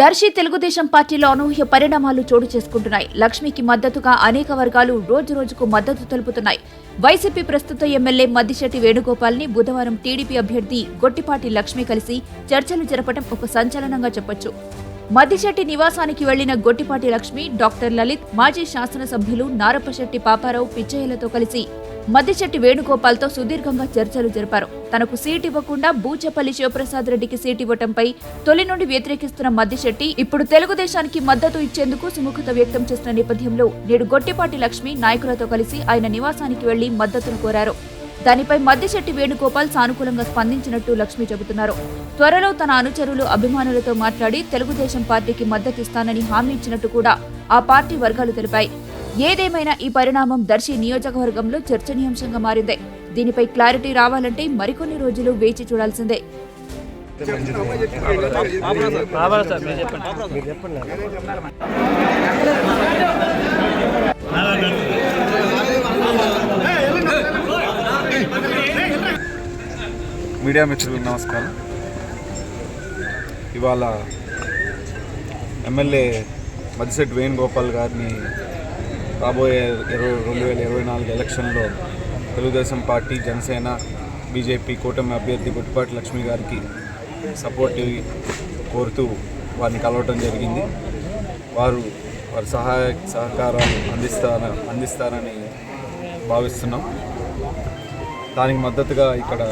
దర్శి తెలుగుదేశం పార్టీలో అనూహ్య పరిణామాలు చోటు చేసుకుంటున్నాయి. లక్ష్మికి మద్దతుగా అనేక వర్గాలు రోజు రోజుకు మద్దతు తెలుపుతున్నాయి. వైసీపీ ప్రస్తుత ఎమ్మెల్యే మద్దిశెట్టి వేణుగోపాల్ని బుధవారం టీడీపీ అభ్యర్థి గొట్టిపాటి లక్ష్మి కలిసి చర్చలు జరపడం ఒక సంచలనంగా చెప్పొచ్చు. మద్దిశెట్టి నివాసానికి వెళ్ళిన గొట్టిపాటి లక్ష్మి డాక్టర్ లలిత్ మాజీ శాసనసభ్యులు నారప్పశెట్టి పాపారావు పిచ్చయ్యలతో కలిసి మద్దిశెట్టి వేణుగోపాల్తో సుదీర్ఘంగా చర్చలు జరిపారు. తనకు సీట్ ఇవ్వకుండా బూచపల్లి శివప్రసాద్ రెడ్డికి సీట్ ఇవ్వటంపై తొలి నుండి వ్యతిరేకిస్తున్న మద్దిశెట్టి ఇప్పుడు తెలుగుదేశానికి మద్దతు ఇచ్చేందుకు సుముఖత వ్యక్తం చేసిన నేపథ్యంలో నేడు గొట్టిపాటి లక్ష్మి నాయకులతో కలిసి ఆయన నివాసానికి వెళ్ళి మద్దతును కోరారు. దానిపై మద్దిశెట్టి వేణుగోపాల్ సానుకూలంగా స్పందించినట్టు లక్ష్మి చెబుతున్నారు. త్వరలో తన అనుచరులు అభిమానులతో మాట్లాడి తెలుగుదేశం పార్టీకి మద్దతిస్తానని హామీ ఇచ్చినట్టు కూడా ఆ పార్టీ వర్గాలు తెలిపాయి. ఏదేమైనా ఈ పరిణామం దర్శి నియోజకవర్గంలో చర్చనీయాంశంగా మారింది. దీనిపై క్లారిటీ రావాలంటే మరికొన్ని రోజులు వేచి చూడాల్సిందే. చెప్పండి. మీడియా మిత్రులకు నమస్కారం. ఇవాళ ఎమ్మెల్యే మదిశెట్టి వేణుగోపాల్ గారిని రాబోయే ఇరవై రెండు వేల ఇరవై నాలుగు ఎలక్షన్లో తెలుగుదేశం పార్టీ జనసేన బీజేపీ కూటమి అభ్యర్థి గుట్టిపాటి లక్ష్మి గారికి సపోర్ట్ కోరుతూ వారిని కలవటం జరిగింది. వారు వారి సహాయ సహకారాలు అందిస్తార అందిస్తారని భావిస్తున్నాం. దానికి మద్దతుగా ఇక్కడ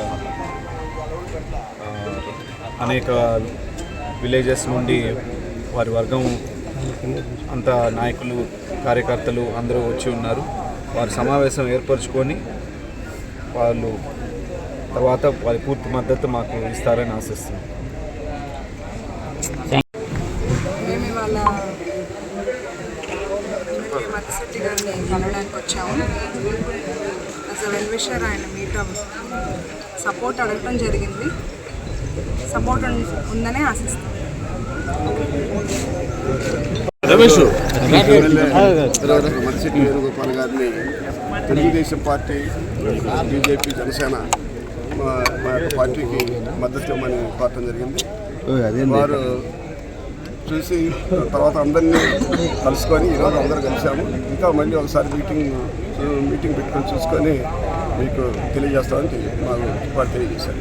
అనేక విలేజెస్ నుండి వారి వర్గం అంత నాయకులు కార్యకర్తలు అందరూ వచ్చి ఉన్నారు. వారి సమావేశం ఏర్పరచుకొని వాళ్ళు తర్వాత వారి పూర్తి మద్దతు మాకు ఇస్తారని ఆశిస్తున్నాం. కలవడానికి వచ్చాము యాజ్ అ వెల్విషర్ ఆయన మీట్ సపోర్ట్ అడగటం జరిగింది. సపోర్ట్ ఉందనే ఆశిస్తాం మత్స్యటి వేణుగోపాల్ గారిని తెలుగుదేశం పార్టీ బీజేపీ జనసేన మా మా యొక్క పార్టీకి మద్దతు ఇవ్వమని కోరటం జరిగింది. వారు చూసి తర్వాత అందరినీ కలుసుకొని ఈరోజు అందరూ కలిసాము ఇంకా మళ్ళీ ఒకసారి మీటింగ్ మీటింగ్ పెట్టుకొని చూసుకొని మీకు తెలియజేస్తామని మాకు తెలియజేశారు.